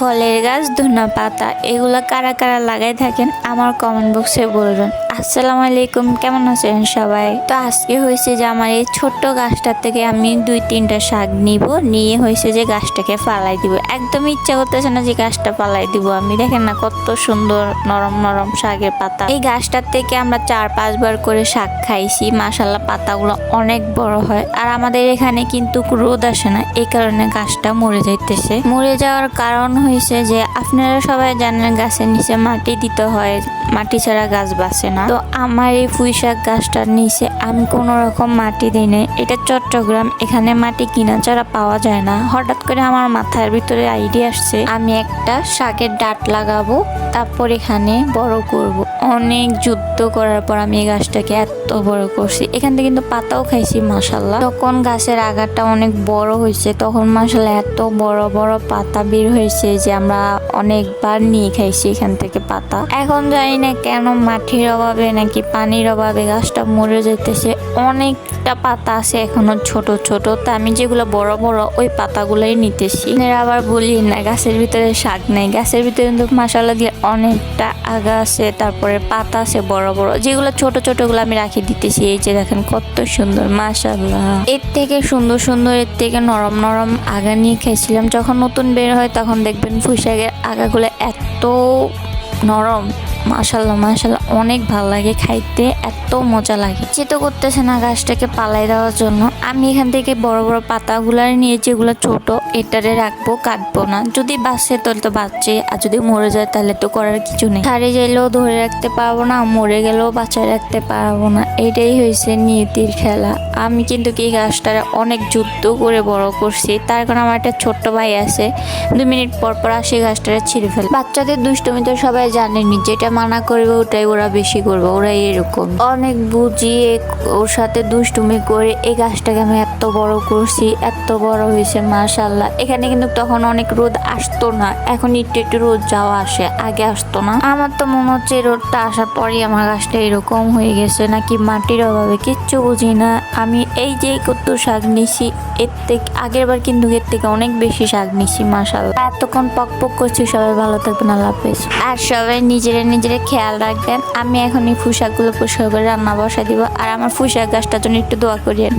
ফলের গাছ ধনা পাতা, এগুলো কারা কারা লাগাই থাকেন আমার কমেন্ট বক্সে বলবেন। আসসালামু আলাইকুম, কেমন আছেন সবাই? তো আজকে হয়েছে যে আমার এই ছোট্ট গাছটার থেকে আমি দুই তিনটা শাক নিব, নিয়ে হয়েছে যে গাছটাকে ফালাই দিব। একদম ইচ্ছা করতেছে না যে গাছটা ফালাই দিব আমি। দেখেন না কত সুন্দর নরম নরম শাকের পাতা। এই গাছটার থেকে আমরা চার পাঁচবার করে শাক খাইছি। মাসাল্লাহ পাতাগুলো অনেক বড় হয়। আর আমাদের এখানে কিন্তু রোদ আসে না, এই কারণে গাছটা মরে যাইতেছে। মরে যাওয়ার কারণ হয়েছে যে আপনারা সবাই জানেন গাছের নিচে মাটি দিতে হয়, মাটি ছাড়া গাছ বাঁচে না। তো আমার এই পুঁই শাক গাছটার নিচে আমি কোনো রকম মাটি দিই নাই। এটা চট্টগ্রাম, এখানে মাটি কিনা ছাড়া পাওয়া যায় না। হঠাৎ করে আমার মাথার ভিতরে আইডিয়া আসছে, আমি একটা শাকের ডাট লাগাবো, তারপর এখানে বড় করব। অনেক যুদ্ধ করার পর আমি এই গাছটাকে এত বড় করছি। এখান থেকে কিন্তু পাতাও খাইছি মাসাল্লাহ তখন গাছের আগারটা অনেক বড় হয়েছে, তখন মাসাল্লাহ এত বড় বড় পাতা বের হয়েছে যে আমরা অনেকবার নিয়ে খাইছি এখান থেকে পাতা। এখন জানি না কেন মাটির অভাবে নাকি পানির অভাবে গাছটা মরে যেতেছে অনেকটা পাতা আছে এখনও ছোট ছোট। তা আমি যেগুলো বড় বড়, ওই পাতাগুলোই নিতেছি। এরা আবার বলি না, গাছের ভিতরে শাক নেই। গাছের ভিতরে কিন্তু মাসাল্লাহ দিয়ে অনেকটা আগা আছে, তারপরে পাতা আছে বড় বড়। যেগুলো ছোট ছোটগুলো আমি রাখি দিতেছি। এই যে দেখেন কত সুন্দর মাসাল্লাহ এর থেকে সুন্দর সুন্দর, এর থেকে নরম নরম আগা নিয়ে খাইছিলাম। যখন নতুন বের হয় তখন দেখবেন ফুসাগের আগাগুলো এত নরম। মাশাল্লাহ মাশাল্লাহ অনেক ভালো লাগে খাইতে, এত মজা লাগে। চেতো করতেছে না গাছটাকে পালাই দেওয়ার জন্য। আমি এখান থেকে বড় বড় পাতাগুলো নিয়ে যেগুলো ছোট, এটারে রাখব, কাটবো না। যদি বাঁচে তাহলে তো বাঁচছে আর যদি মরে যায় তাহলে তো করার কিছু নেই। হারে যাইলেও ধরে রাখতে পারব না, মরে গেলেও বাঁচায় রাখতে পারব না। এটাই হয়েছে নিয়তির খেলা। আমি কিন্তু কি গাছটারে অনেক যুদ্ধ করে বড় করছি। তার কারণে আমার একটা ছোট্ট ভাই আছে। দু মিনিট পর পর আসে গাছটারে ছিঁড়ে ফেলে বাচ্চাদের দুষ্টুমি তো সবাই জানেনি, যেটা মানা করবে, ওটাই ওরা বেশি করবে ওরা এরকম। অনেক বুঝিয়ে ওর সাথে দুষ্টুমি করে এই গাছটাকে আমি এত বড় করছি, এত বড় হয়েছে মাশাল্লাহ এখানে কিন্তু তখন অনেক রোদ আসতো না, এখন একটু একটু রোদ যাওয়া আসে, আগে আসতো না। আমার তো মনে হচ্ছে রোদটা আসার পরই আমার গাছটা এরকম হয়ে গেছে, নাকি মাটির অভাবে কিচ্ছু বুঝি না। আমি এই যে কত শাক নিছি, এর থেকে আগের বার কিন্তু এর থেকে অনেক বেশি শাক নিছি মাশাল্লাহ এতক্ষণ পক পক করছি, সবাই ভালো থাকবেন, আল্লাহ হাফেজ। আর সবাই নিজেরা নিজেরা খেয়াল রাখবেন। আমি এখন এই ফুসাকগুলো পরিষ্কার করে রান্না বসাই দিব। আর আমার ফুসাক গাছটার জন্য একটু দোয়া করিয়েন।